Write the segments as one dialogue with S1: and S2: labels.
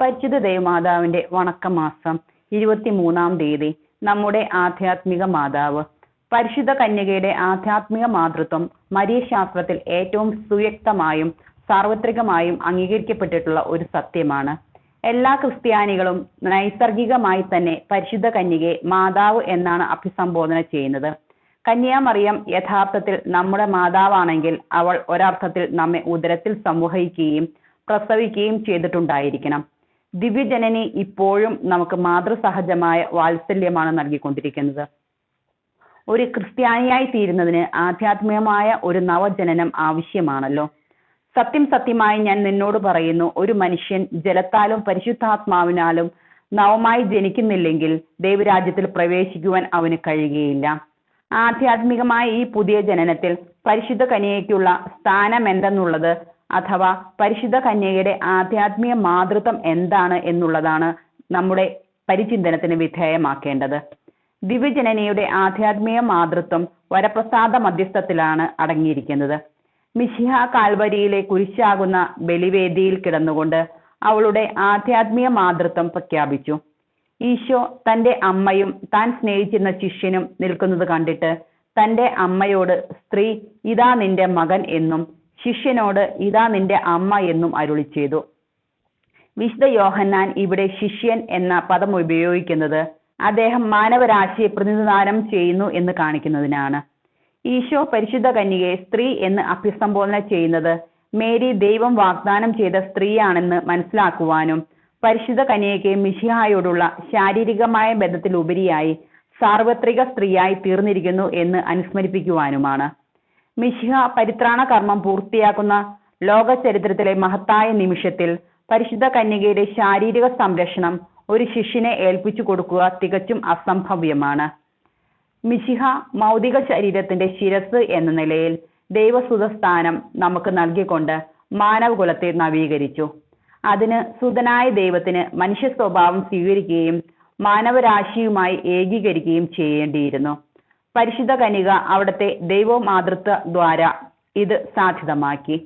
S1: പരിശുദ്ധ ദേവമാതാവിന്റെ വണക്കമാസം ഇരുപത്തിമൂന്നാം തീയതി നമ്മുടെ ആധ്യാത്മിക മാതാവ്. പരിശുദ്ധ കന്യകയുടെ ആധ്യാത്മിക മാതൃത്വം മരീശാസ്ത്രത്തിൽ ഏറ്റവും സുവ്യക്തമായും സാർവത്രികമായും അംഗീകരിക്കപ്പെട്ടിട്ടുള്ള ഒരു സത്യമാണ്. എല്ലാ ക്രിസ്ത്യാനികളും നൈസർഗികമായി തന്നെ പരിശുദ്ധ കന്യകയെ മാതാവ് എന്നാണ് അഭിസംബോധന ചെയ്യുന്നത്. കന്യാമറിയം യഥാർത്ഥത്തിൽ നമ്മുടെ മാതാവാണെങ്കിൽ അവൾ ഒരർത്ഥത്തിൽ നമ്മെ ഉദരത്തിൽ സംവഹിക്കുകയും പ്രസവിക്കുകയും ചെയ്തിട്ടുണ്ടായിരിക്കണം. ദിവ്യജനനി ഇപ്പോഴും നമുക്ക് മാതൃസഹജമായ വാത്സല്യമാണ് നൽകിക്കൊണ്ടിരിക്കുന്നത്. ഒരു ക്രിസ്ത്യാനിയായി തീരുന്നതിന് ആധ്യാത്മികമായ ഒരു നവജനനം ആവശ്യമാണല്ലോ. സത്യം സത്യമായി ഞാൻ നിന്നോട് പറയുന്നു ഒരു മനുഷ്യൻ ജലത്താലും പരിശുദ്ധാത്മാവിനാലും നവമായി ജനിക്കുന്നില്ലെങ്കിൽ ദൈവരാജ്യത്തിൽ പ്രവേശിക്കുവാൻ അവന് കഴിയുകയില്ല. ആധ്യാത്മികമായ ഈ പുതിയ ജനനത്തിൽ പരിശുദ്ധ കനിയയ്ക്കുള്ള സ്ഥാനം എന്തെന്നുള്ളത് അഥവാ പരിശുദ്ധ കന്യകയുടെ ആധ്യാത്മിക മാതൃത്വം എന്താണ് എന്നുള്ളതാണ് നമ്മുടെ പരിചിന്തനത്തിന് വിധേയമാക്കേണ്ടത്. ദിവ്യജനനിയുടെ ആധ്യാത്മിക മാതൃത്വം വരപ്രസാദ മധ്യസ്ഥത്തിലാണ് അടങ്ങിയിരിക്കുന്നത്. മിശിഹ കാൽവരിയിലെ കുരിശാകുന്ന ബലിവേദിയിൽ കിടന്നുകൊണ്ട് അവളുടെ ആധ്യാത്മിക മാതൃത്വം പ്രഖ്യാപിച്ചു. ഈശോ തന്റെ അമ്മയും താൻ സ്നേഹിച്ചിരുന്ന ശിഷ്യനും നിൽക്കുന്നത് കണ്ടിട്ട് തന്റെ അമ്മയോട് സ്ത്രീ ഇതാ നിന്റെ മകൻ എന്നും ശിഷ്യനോട് ഇതാ നിന്റെ അമ്മ എന്നും അരുളി ചെയ്തു. വിശുദ്ധ യോഹന്നാൻ ഇവിടെ ശിഷ്യൻ എന്ന പദം ഉപയോഗിക്കുന്നത് അദ്ദേഹം മാനവരാശിയെ പ്രതിനിധാനം ചെയ്യുന്നു എന്ന് കാണിക്കുന്നതിനാണ്. ഈശോ പരിശുദ്ധ കന്യകയെ സ്ത്രീ എന്ന് അഭിസംബോധന ചെയ്യുന്നത് മേരി ദൈവം വാഗ്ദാനം ചെയ്ത സ്ത്രീയാണെന്ന് മനസ്സിലാക്കുവാനും പരിശുദ്ധ കന്യകയ്ക്ക് മിശിഹായോടുള്ള ശാരീരികമായ ബന്ധത്തിലുപരിയായി സാർവത്രിക സ്ത്രീയായി തീർന്നിരിക്കുന്നു എന്ന് അനുസ്മരിപ്പിക്കുവാനുമാണ്. മിശിഹ പരിത്രാണ കർമ്മം പൂർത്തിയാക്കുന്ന ലോക ചരിത്രത്തിലെ മഹത്തായ നിമിഷത്തിൽ പരിശുദ്ധ കന്യകയുടെ ശാരീരിക സംരക്ഷണം ഒരു ശിഷ്യനെ ഏൽപ്പിച്ചു കൊടുക്കുക തികച്ചും അസംഭവ്യമാണ്. മിശിഹ മൗതിക ശരീരത്തിന്റെ ശിരസ് എന്ന നിലയിൽ ദൈവസുത സ്ഥാനം നമുക്ക് നൽകിക്കൊണ്ട് മാനവകുലത്തെ നവീകരിച്ചു. അതിന് സുതനായ ദൈവത്തിന് മനുഷ്യ സ്വഭാവം സ്വീകരിക്കുകയും മാനവരാശിയുമായി ഏകീകരിക്കുകയും ചെയ്യേണ്ടിയിരുന്നു. പരിശുദ്ധ കനിക അവിടുത്തെ ദൈവമാതൃത്വ ദ്വാര. ഇത് സാധ്യതമാക്കി.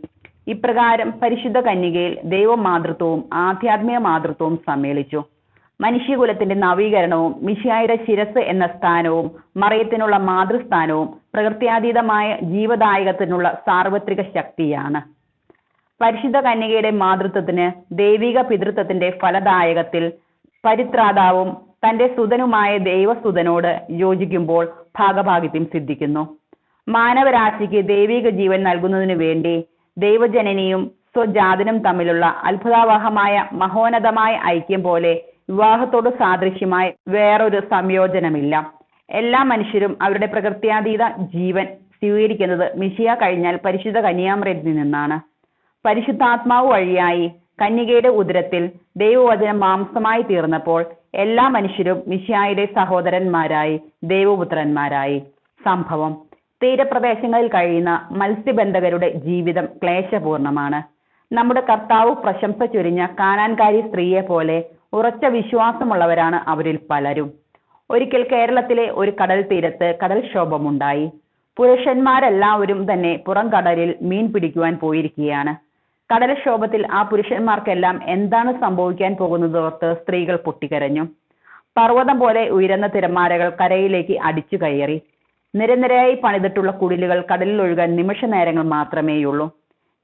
S1: ഇപ്രകാരം പരിശുദ്ധ കന്യകയിൽ ദൈവമാതൃത്വവും ആധ്യാത്മിക മാതൃത്വവും സമ്മേളിച്ചു. മനുഷ്യകുലത്തിന്റെ നവീകരണവും മിശിയായുടെ ശിരസ് എന്ന സ്ഥാനവും മറയത്തിനുള്ള മാതൃസ്ഥാനവും പ്രകൃത്യാതീതമായ ജീവദായകത്തിനുള്ള സാർവത്രിക ശക്തിയാണ്. പരിശുദ്ധ കന്യകയുടെ മാതൃത്വത്തിന് ദൈവിക പിതൃത്വത്തിന്റെ ഫലദായകത്തിൽ പരിത്രാതാവും തന്റെ സുതനുമായ ദൈവസുതനോട് യോജിക്കുമ്പോൾ ഭാഗഭാഗിത്യം സിദ്ധിക്കുന്നു. മാനവരാശിക്ക് ദൈവിക ജീവൻ നൽകുന്നതിനു വേണ്ടി ദൈവജനനിയും സ്വജാതനും തമ്മിലുള്ള അത്ഭുതാവഹമായ മഹോന്നതമായ ഐക്യം പോലെ വിവാഹത്തോട് സാദൃശ്യമായ വേറൊരു സംയോജനമില്ല. എല്ലാ മനുഷ്യരും അവരുടെ പ്രകൃത്യാതീത ജീവൻ സ്വീകരിക്കുന്നത് മിഷിയ കഴിഞ്ഞാൽ പരിശുദ്ധ കന്യാമൃതിൽ നിന്നാണ്. പരിശുദ്ധാത്മാവ് വഴിയായി കന്യകയുടെ ഉദരത്തിൽ ദൈവവചനം മാംസമായി തീർന്നപ്പോൾ എല്ലാ മനുഷ്യരും മിശിയായുടെ സഹോദരന്മാരായി ദേവപുത്രന്മാരായി. സംഭവം. തീരപ്രദേശങ്ങളിൽ കഴിയുന്ന മത്സ്യബന്ധകരുടെ ജീവിതം ക്ലേശപൂർണമാണ്. നമ്മുടെ കർത്താവ് പ്രശംസ ചൊരിഞ്ഞ കാനാൻകാരി സ്ത്രീയെ പോലെ ഉറച്ച വിശ്വാസമുള്ളവരാണ് അവരിൽ പലരും. ഒരിക്കൽ കേരളത്തിലെ ഒരു കടൽ തീരത്ത് കടൽക്ഷോഭമുണ്ടായി പുരുഷന്മാരെല്ലാവരും തന്നെ പുറം കടലിൽ മീൻ പിടിക്കുവാൻ പോയിരിക്കുകയാണ്. കടൽക്ഷോഭത്തിൽ ആ പുരുഷന്മാർക്കെല്ലാം എന്താണ് സംഭവിക്കാൻ പോകുന്നതോർത്ത് സ്ത്രീകൾ പൊട്ടിക്കരഞ്ഞു. പർവതം പോലെ ഉയരുന്ന തിരമാലകൾ കരയിലേക്ക് അടിച്ചു കയറി. നിരനിരയായി പണിതിട്ടുള്ള കുടിലുകൾ കടലിൽ ഒഴുകാൻ നിമിഷ നേരങ്ങൾ മാത്രമേയുള്ളൂ.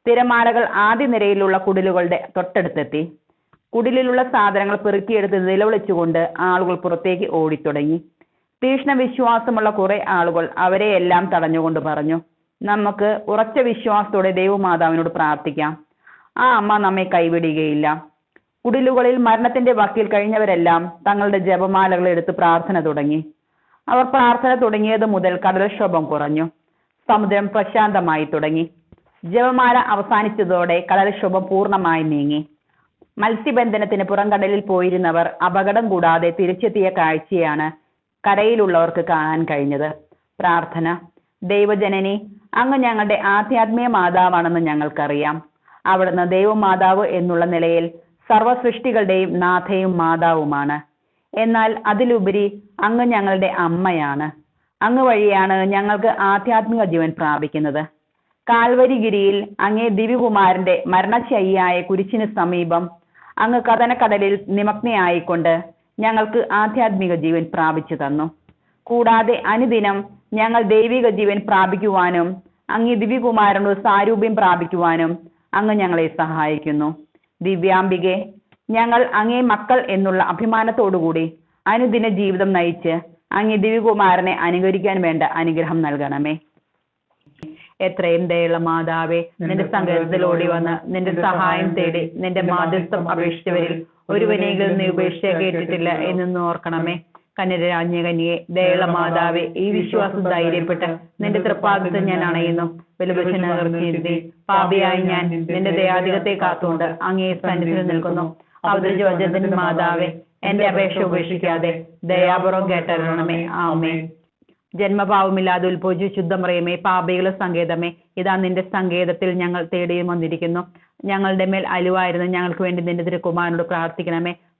S1: തിരമാലകൾ ആദ്യ നിരയിലുള്ള കുടിലുകളുടെ തൊട്ടടുത്തെത്തി. കുടിലിലുള്ള സാധനങ്ങൾ പെറുക്കിയെടുത്ത് നിലവിളിച്ചുകൊണ്ട് ആളുകൾ പുറത്തേക്ക് ഓടിത്തുടങ്ങി. തീക്ഷ്ണ വിശ്വാസമുള്ള കുറെ ആളുകൾ അവരെയെല്ലാം തടഞ്ഞുകൊണ്ട് പറഞ്ഞു നമുക്ക് ഉറച്ച വിശ്വാസത്തോടെ ദൈവമാതാവിനോട് പ്രാർത്ഥിക്കാം. ആ അമ്മ നമ്മെ കൈവിടുകയില്ല. കുടിലുകളിൽ മരണത്തിന്റെ വക്കിൽ കഴിഞ്ഞവരെല്ലാം തങ്ങളുടെ ജപമാലകൾ എടുത്ത് പ്രാർത്ഥന തുടങ്ങി. അവർ പ്രാർത്ഥന തുടങ്ങിയത് മുതൽ കടൽക്ഷോഭം കുറഞ്ഞു. സമുദ്രം പ്രശാന്തമായി തുടങ്ങി. ജപമാല അവസാനിച്ചതോടെ കടൽക്ഷോഭം പൂർണമായി നീങ്ങി. മത്സ്യബന്ധനത്തിന് പുറംകടലിൽ പോയിരുന്നവർ അപകടം കൂടാതെ തിരിച്ചെത്തിയ കാഴ്ചയാണ് കരയിലുള്ളവർക്ക് കാണാൻ കഴിഞ്ഞത്. പ്രാർത്ഥന. ദൈവജനനി അങ്ങ് ഞങ്ങളുടെ ആധ്യാത്മിക മാതാവാണെന്ന് ഞങ്ങൾക്കറിയാം. അവിടുന്ന് ദൈവമാതാവ് എന്നുള്ള നിലയിൽ സർവ സൃഷ്ടികളുടെയും നാഥയും മാതാവുമാണ്. എന്നാൽ അതിലുപരി അങ്ങ് ഞങ്ങളുടെ അമ്മയാണ്. അങ്ങ് വഴിയാണ് ഞങ്ങൾക്ക് ആധ്യാത്മിക ജീവൻ പ്രാപിക്കുന്നത്. കാൽവരിഗിരിയിൽ അങ്ങേ ദിവ്യകുമാരന്റെ മരണശയ്യായ കുരിശിന് സമീപം അങ്ങ് കഥനക്കടലിൽ നിമഗ്നയായിക്കൊണ്ട് ഞങ്ങൾക്ക് ആധ്യാത്മിക ജീവൻ പ്രാപിച്ചു തന്നു. കൂടാതെ അനുദിനം ഞങ്ങൾ ദൈവിക ജീവൻ പ്രാപിക്കുവാനും അങ്ങേ ദിവ്യകുമാരനോട് സാരൂപ്യം പ്രാപിക്കുവാനും അങ്ങ് ഞങ്ങളെ സഹായിക്കുന്നു. ദിവ്യാംബികെ ഞങ്ങൾ അങ്ങേ മക്കൾ എന്നുള്ള അഭിമാനത്തോടുകൂടി അനുദിന ജീവിതം നയിച്ച് അങ്ങേ ദിവ്യകുമാരനെ അനുകരിക്കാൻ വേണ്ട അനുഗ്രഹം നൽകണമേ. എത്രയും ദയുള്ള മാതാവേ നിന്റെ സങ്കേതത്തിൽ ഓടി വന്ന് നിന്റെ സഹായം തേടി നിന്റെ മാധ്യസ്ഥം അപേക്ഷിച്ചവരിൽ ഒരുവനെങ്കിലും നീ ഉപേക്ഷ കേട്ടിട്ടില്ല എന്നൊന്ന് ഓർക്കണമേ. കന്യരാജ്ഞ കന്യയെ ദയുള്ള മാതാവേ ഈ വിശ്വാസം ധൈര്യപ്പെട്ട് നിന്റെ തൃപ്പാദത്തെ ഞാൻ അണയുന്നു. വലുപക്ഷനീതി പാപിയായി ഞാൻ നിന്റെ ദയാധികത്തെ കാത്തുകൊണ്ട് അങ്ങേ സന്നിധിയിൽ നിൽക്കുന്നു. അവതരിച്ച മാതാവേ എന്റെ അപേക്ഷ ഉപേക്ഷിക്കാതെ ദയാപുറം കേട്ടരണമേ ആമേ ജന്മഭാവമില്ലാതെ ഉത്ഭവിച്ചു ശുദ്ധമറിയമേ പാപികളുടെ സങ്കേതമേ. ഇതാ നിന്റെ സങ്കേതത്തിൽ ഞങ്ങൾ തേടിയും വന്നിരിക്കുന്നു. ഞങ്ങളുടെ മേൽ അലുവായിരുന്നു ഞങ്ങൾക്ക് വേണ്ടി നിന്റെ തിരുക്കുമാരനോട് പ്രാർത്ഥിക്കണമേ.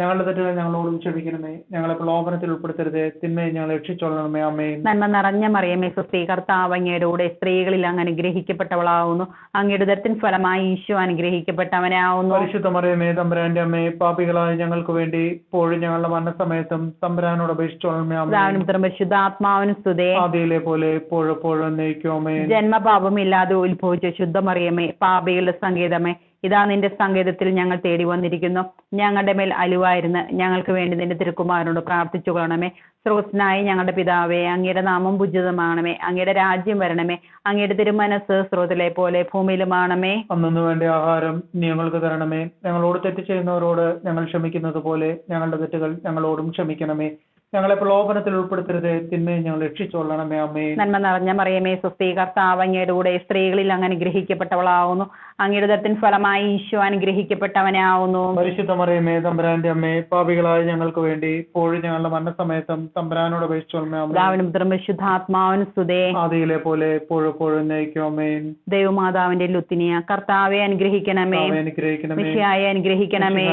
S2: ഞങ്ങളുടെ തെറ്റുകൾ ഞങ്ങളോടും ക്ഷമിക്കണമേ. ഞങ്ങളെ പ്രലോഭനത്തിൽ ഉൾപ്പെടുത്തരുത്. തിന്മയെ ഞങ്ങൾ രക്ഷിച്ചോളണമേ. അമ്മേ
S1: നന്മ നിറഞ്ഞ മറിയമേ സുസ്ഥി കർത്താവ് അങ്ങയുടെ കൂടെ സ്ത്രീകളിൽ അങ്ങ് അനുഗ്രഹിക്കപ്പെട്ടവളാവുന്നു. അങ്ങയുടെ ദരത്തിൻ ഫലമായി ഈശോ അനുഗ്രഹിക്കപ്പെട്ടവനാവുന്നു.
S2: പരിശുദ്ധ മറിയമേ തമ്പുരാന്റെ അമ്മേ പാപികളായ ഞങ്ങൾക്ക് വേണ്ടി ഇപ്പോഴും ഞങ്ങളുടെ മരണസമയത്തും തമ്പുരാനോട് അപേക്ഷിച്ചോളണമേ. അമ്മേ
S1: പരിശുദ്ധാത്മാവിനും സ്തുതേ.
S2: ആദിയിലെ പോലെ ഇപ്പോഴും എപ്പോഴും
S1: ജന്മപാപമില്ലാതെ ഉത്ഭവിച്ച ശുദ്ധ മറിയമേ പാപികളുടെ സങ്കേതമേ ഇതാ നിന്റെ സങ്കേതത്തിൽ ഞങ്ങൾ തേടി വന്നിരിക്കുന്നു. ഞങ്ങളുടെ മേൽ അലുവായിരുന്നു ഞങ്ങൾക്ക് വേണ്ടി നിന്റെ തിരുക്കുമാരനോട് പ്രാർത്ഥിച്ചു കൊള്ളണമേ സ്രോതനായി ഞങ്ങളുടെ പിതാവേ അങ്ങയുടെ നാമം ഭുജിതമാണമേ. അങ്ങയുടെ രാജ്യം വരണമേ. അങ്ങയുടെ തിരുമനസ് സ്രോതിലെ പോലെ ഭൂമിയിലുമാണമേ.
S2: അന്നു വേണ്ടി ആഹാരം ഞങ്ങൾക്ക് തരണമേ. ഞങ്ങളോട് തെറ്റ് ചെയ്യുന്നവരോട് ഞങ്ങൾ ക്ഷമിക്കുന്നത് പോലെ ഞങ്ങളുടെ തെറ്റുകൾ ഞങ്ങളോടും ക്ഷമിക്കണമേ. ഞങ്ങളെ പ്രലോഭനത്തിൽ ഉൾപ്പെടുത്തരുത്. തിന്മയെ ഞങ്ങൾ രക്ഷിച്ചോളണമേ അമ്മേ.
S1: നന്മ നിറഞ്ഞ മറിയമേ കർത്താവ് അങ്ങയുടെ കൂടെ സ്ത്രീകളിൽ അങ്ങ് അനുഗ്രഹിക്കപ്പെട്ടവളാവുന്നു. അങ്ങയുടെ ദത്തിൻ ഫലമായി ഈശോ അനുഗ്രഹിക്കപ്പെട്ടവനെ ആവുന്നു
S2: പരിശുദ്ധ മറിയമേ തമ്പരാന്റെ അമ്മേ പാപികളായ ഞങ്ങൾക്ക് വേണ്ടി ഇപ്പോഴും ഞങ്ങളുടെ മരണസമയത്തും തമ്പുരാനോട് അപേക്ഷിച്ചോളമേ അമ്മേ.
S1: പിതാവിനും പുത്രനും പരിശുദ്ധാത്മാവിനും സ്തുതേ.
S2: ആദിയിലെ പോലെ എപ്പോഴും എപ്പോഴും എന്നേക്കും
S1: ദൈവമാതാവിന്റെ ലുത്തിനിയ കർത്താവെ അനുഗ്രഹിക്കണമേ.
S2: അനുഗ്രഹിക്കണമേ.
S1: അനുഗ്രഹിക്കണമേ.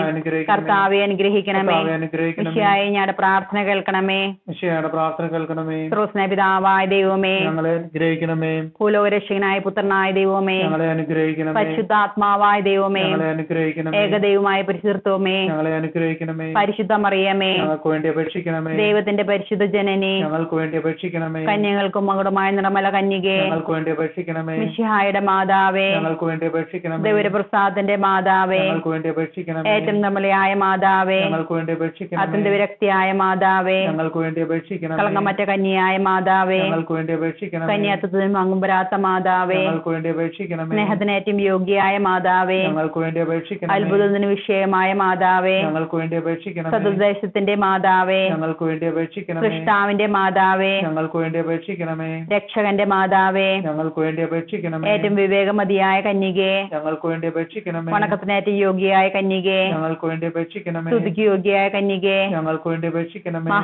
S1: കർത്താവെ അനുഗ്രഹിക്കണമേ.
S2: അനുഗ്രഹിക്കണമേ.
S1: മിശിയായെ ഞങ്ങളുടെ പ്രാർത്ഥന കേൾക്കണമേ.
S2: മിശിഹായുടെ പ്രാർത്ഥന കേൾക്കണമേ.
S1: സ്രോസ്ന പിതാവായ ദൈവമേ.
S2: ഞങ്ങളെ അനുഗ്രഹിക്കണമേ.
S1: കൂലോരക്ഷകനായ പുത്രനായ ദൈവമേ.
S2: ഞങ്ങളെ അനുഗ്രഹിക്കണമേ.
S1: പരിശുദ്ധാത്മാവായ ദൈവമേ.
S2: ഞങ്ങളെ അനുഗ്രഹിക്കണമേ.
S1: ഏകദൈവമായ പരിശുദ്ധത്വമേ.
S2: ഞങ്ങളെ അനുഗ്രഹിക്കണമേ.
S1: പരിശുദ്ധ മറിയമേ
S2: ഞങ്ങൾക്ക് വേണ്ടി അപേക്ഷിക്കണമേ.
S1: ദൈവത്തിന്റെ പരിശുദ്ധ ജനനി.
S2: ഞങ്ങൾക്ക് വേണ്ടി അപേക്ഷിക്കണമേ.
S1: കന്യകൾക്കും മകുടമായ നിറമല കന്യകെ.
S2: ഞങ്ങൾക്ക് വേണ്ടി അപേക്ഷിക്കണമേ.
S1: മിശിഹായുടെ മാതാവേ.
S2: ഞങ്ങൾക്ക് വേണ്ടി അപേക്ഷിക്കണമേ.
S1: ദൈവപ്രസാദന്റെ മാതാവേ.
S2: ഞങ്ങൾക്ക് വേണ്ടി അപേക്ഷിക്കണമേ.
S1: ഏറ്റവും നമ്മളെയായ മാതാവേ.
S2: ഞങ്ങൾക്ക് വേണ്ടി അപേക്ഷിക്കണമേ.
S1: അത്യന്ത വിരക്തിയായ മാതാവേ.
S2: ഞങ്ങൾക്ക് വേണ്ടി അപേക്ഷിക്കണം
S1: കളങ്കമറ്റ കന്യായ മാതാവേ
S2: ഞങ്ങൾക്ക് വേണ്ടി അപേക്ഷിക്കണം
S1: കന്യാത്വത്തിന് മങ്ങുമ്പരാത്ത മാതാവേ
S2: ഞങ്ങൾക്ക് വേണ്ടി അപേക്ഷിക്കണം
S1: സ്നേഹത്തിനേറ്റവും യോഗ്യയായ മാതാവേ
S2: ഞങ്ങൾക്ക് വേണ്ടി അപേക്ഷിക്കണം
S1: അത്ഭുതത്തിന് വിഷയമായ മാതാവേ
S2: ഞങ്ങൾക്ക് വേണ്ടി അപേക്ഷിക്കണം
S1: സതുദ്ദേശത്തിന്റെ മാതാവേ
S2: ഞങ്ങൾക്ക് വേണ്ടി അപേക്ഷിക്കണം
S1: കൃഷ്ണാവിന്റെ മാതാവേ
S2: ഞങ്ങൾക്ക് വേണ്ടി അപേക്ഷിക്കണമേ
S1: രക്ഷകന്റെ മാതാവേ
S2: ഞങ്ങൾക്ക് വേണ്ടി അപേക്ഷിക്കണമേ
S1: ഏറ്റവും വിവേകമതിയായ കന്യകെ
S2: ഞങ്ങൾക്ക് വേണ്ടി അപേക്ഷിക്കണമേ
S1: വണക്കത്തിനേറ്റവും യോഗ്യയായ കന്യകെ
S2: ഞങ്ങൾക്ക് വേണ്ടി അപേക്ഷിക്കണമേ
S1: സ്തുതിക്ക് യോഗ്യയായ കന്യകെ
S2: ഞങ്ങൾക്ക് വേണ്ടി അപേക്ഷിക്കണമേ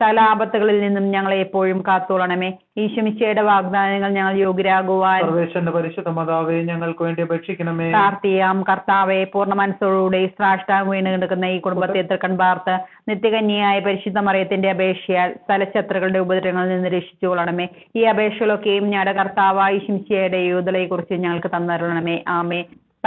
S1: സകല ആപത്തുകളിൽ നിന്നും ഞങ്ങളെ എപ്പോഴും കാത്തോളണമേ. ഈശ്വമിശയുടെ വാഗ്ദാനങ്ങൾ ഞങ്ങൾ യോഗ്യരാകുവാൻ
S2: സർവേശ്വരന്റെ പരിശുദ്ധ മാതാവെ ഞങ്ങൾക്ക് വേണ്ടി അപേക്ഷിക്കണമേ.
S1: പ്രാർത്ഥിയാം കർത്താവെ പൂർണ മനസ്സോടുകൂടി ശ്രാഷ്ടാവ് കിടക്കുന്ന ഈ കുടുംബത്തെ തൃക്കൺ പാർത്ത് നിത്യകന്യായ പരിശുദ്ധ മറിയത്തിന്റെ അപേക്ഷയാൽ സ്ഥലശത്രുക്കളുടെ ഉപദ്രവങ്ങളിൽ നിന്ന് രക്ഷിച്ചുകൊള്ളണമേ. ഈ അപേക്ഷകളൊക്കെയും ഞങ്ങളുടെ കർത്താവായ ശിംശയുടെ യൂതലയെ കുറിച്ച് ഞങ്ങൾക്ക് തന്നരുളണമേ. ആമേ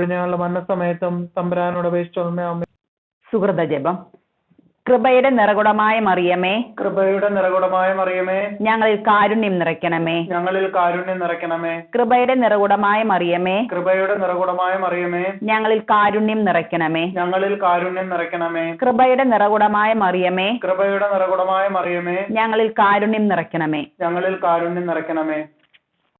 S2: ഇപ്പോഴും ഞങ്ങളുടെ മരണസമയത്തും തമ്പുരാനോട് അപേക്ഷിച്ചോളമേ അമ്മേ
S1: സുഹൃത ജപം. കൃപയുടെ നിറകുടമായ മറിയമേ.
S2: കൃപയുടെ നിറകുടമായ മറിയമേ.
S1: ഞങ്ങളിൽ കാരുണ്യം നിറയ്ക്കണമേ.
S2: ഞങ്ങളിൽ കാരുണ്യം നിറയ്ക്കണമേ.
S1: കൃപയുടെ നിറകുടമായ മറിയമേ.
S2: കൃപയുടെ നിറകുടമായ മറിയമേ.
S1: ഞങ്ങളിൽ കാരുണ്യം നിറയ്ക്കണമേ.
S2: ഞങ്ങളിൽ കാരുണ്യം നിറയ്ക്കണമേ.
S1: കൃപയുടെ നിറകുടമായ മറിയമേ.
S2: കൃപയുടെ നിറകുടമായ മറിയമേ.
S1: ഞങ്ങളിൽ കാരുണ്യം നിറയ്ക്കണമേ.
S2: ഞങ്ങളിൽ കാരുണ്യം നിറയ്ക്കണമേ.